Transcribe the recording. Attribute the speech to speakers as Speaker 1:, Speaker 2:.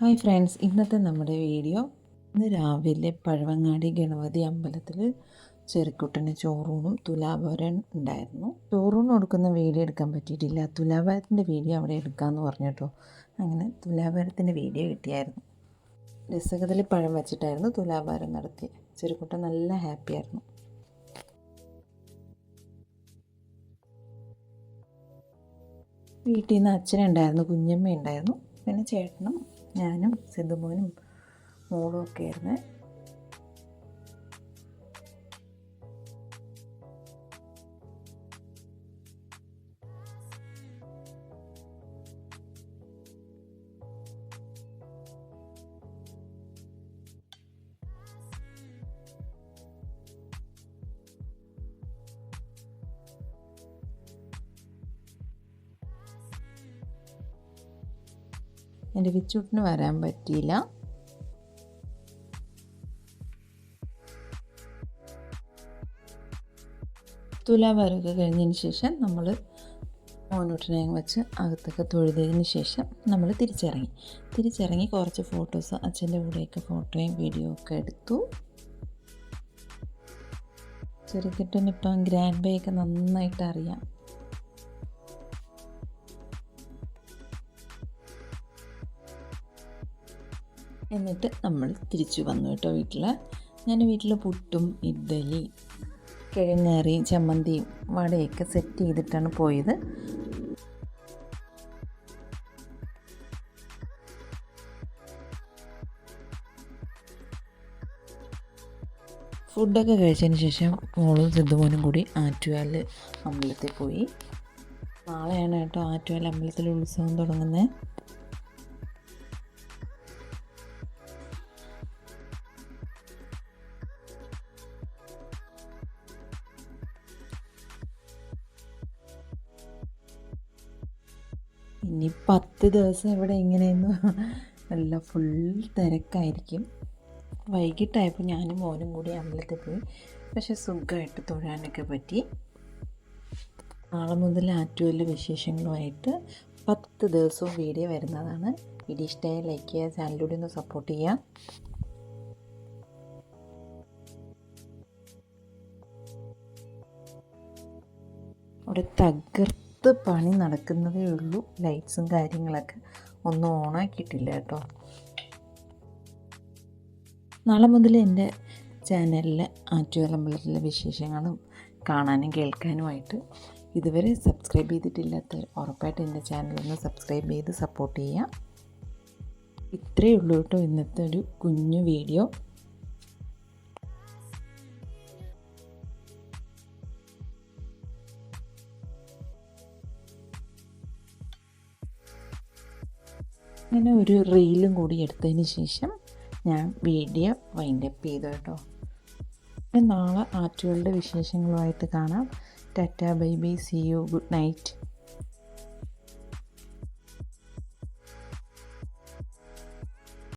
Speaker 1: Hi friends ഇന്നത്തെ നമ്മുടെ video ഇന്ന് രാവിലെ പഴവങ്ങാടി ഗണപതി അമ്പലത്തിൽ ചെറുക്കുട്ടന് ചോറൂണും തുലാഭാരം ഉണ്ടായിരുന്നു. ചോറൂണ് കൊടുക്കുന്ന വീഡിയോ എടുക്കാൻ പറ്റിയിട്ടില്ല. തുലാഭാരത്തിന്റെ വീഡിയോ അവിടെ എടുക്കാമെന്ന് പറഞ്ഞു കേട്ടോ. അങ്ങനെ തുലാഭാരത്തിന്റെ വീഡിയോ കിട്ടിയായിരുന്നു. രസകഥയിൽ പഴം വെച്ചിട്ടായിരുന്നു തുലാഭാരം നടത്തി ചെറുക്കുട്ടൻ നല്ല ഹാപ്പി ആയിരുന്നു. വീട്ടിൽ നിന്ന് അച്ഛനുണ്ടായിരുന്നു കുഞ്ഞമ്മ ഉണ്ടായിരുന്നു പിന്നെ ചേട്ടനും ഞാനും സിന്ധുമോനും മോളും ഒക്കെ ആയിരുന്നു. എന്റെ വിച്ചൂട്ടിന് വരാൻ പറ്റിയില്ല. തുലാഭാരമൊക്കെ കഴിഞ്ഞതിന് ശേഷം നമ്മൾ മോനൂട്ടിനെ വെച്ച് അകത്തൊക്കെ തൊഴുതതിന് ശേഷം നമ്മൾ തിരിച്ചിറങ്ങി. തിരിച്ചിറങ്ങി കുറച്ച് ഫോട്ടോസ് അച്ഛന്റെ കൂടെയൊക്കെ ഫോട്ടോയും വീഡിയോ ഒക്കെ എടുത്തു. ചെറുക്കിട്ടനിപ്പം ഗ്രാൻഡ് ബേ ഒക്കെ നന്നായിട്ട് അറിയാം. എന്നിട്ട് നമ്മൾ തിരിച്ചു വന്നു കേട്ടോ വീട്ടിൽ ഞാൻ വീട്ടിൽ പുട്ടും ഇഡ്ഡലി കിഴങ്ങേറിയും ചമ്മന്തിയും വടയൊക്കെ സെറ്റ് ചെയ്തിട്ടാണ് പോയത്. ഫുഡൊക്കെ കഴിച്ചതിന് ശേഷം മോളും സിദ്ധുമോനും കൂടി ആറ്റുകാൽ അമ്പലത്തിൽ പോയി. നാളെയാണ് കേട്ടോ ആറ്റുകാൽ അമ്പലത്തിൽ ഉത്സവം തുടങ്ങുന്നത്. ഇനി പത്ത് ദിവസം ഇവിടെ ഇങ്ങനെയൊന്നും നല്ല ഫുൾ തിരക്കായിരിക്കും. വൈകിട്ടായപ്പോൾ ഞാനും മോനും കൂടി അമ്പലത്തിൽ പോയി. പക്ഷെ സുഖമായിട്ട് തൊഴാനൊക്കെ പറ്റി. നാളെ മുതൽ ആറ്റുവല്ല വിശേഷങ്ങളുമായിട്ട് പത്ത് ദിവസവും വീഡിയോ വരുന്നതാണ്. വീഡിയോ ഇഷ്ടമായി ലൈക്ക് ചെയ്യുക ചാനലിലൂടെ ഒന്ന് സപ്പോർട്ട് ചെയ്യുക. അവിടെ തകർത്ത് പണി നടക്കുന്നതേ ഉള്ളൂ. ലൈറ്റ്സും കാര്യങ്ങളൊക്കെ ഒന്നും ഓണാക്കിയിട്ടില്ല കേട്ടോ. നാളെ മുതൽ എന്റെ ചാനലിലെ ആറ്റുകാലമ്പലത്തിലെ വിശേഷങ്ങളും കാണാനും കേൾക്കാനുമായിട്ട് ഇതുവരെ സബ്സ്ക്രൈബ് ചെയ്തിട്ടില്ലാത്ത ഉറപ്പായിട്ട് എന്റെ ചാനലൊന്ന് സബ്സ്ക്രൈബ് ചെയ്ത് സപ്പോർട്ട് ചെയ്യുക ഇത്രയേ ഉള്ളൂ കേട്ടോ ഇന്നത്തെ ഒരു കുഞ്ഞു വീഡിയോ അങ്ങനെ ഒരു റീലും കൂടി എടുത്തതിന് ശേഷം ഞാൻ വീഡിയോ വൈൻഡപ്പ് ചെയ്തു കേട്ടോ. നാളെ ആറ്റുകളുടെ വിശേഷങ്ങളുമായിട്ട് കാണാം. Ta-ta bye bye. See you good night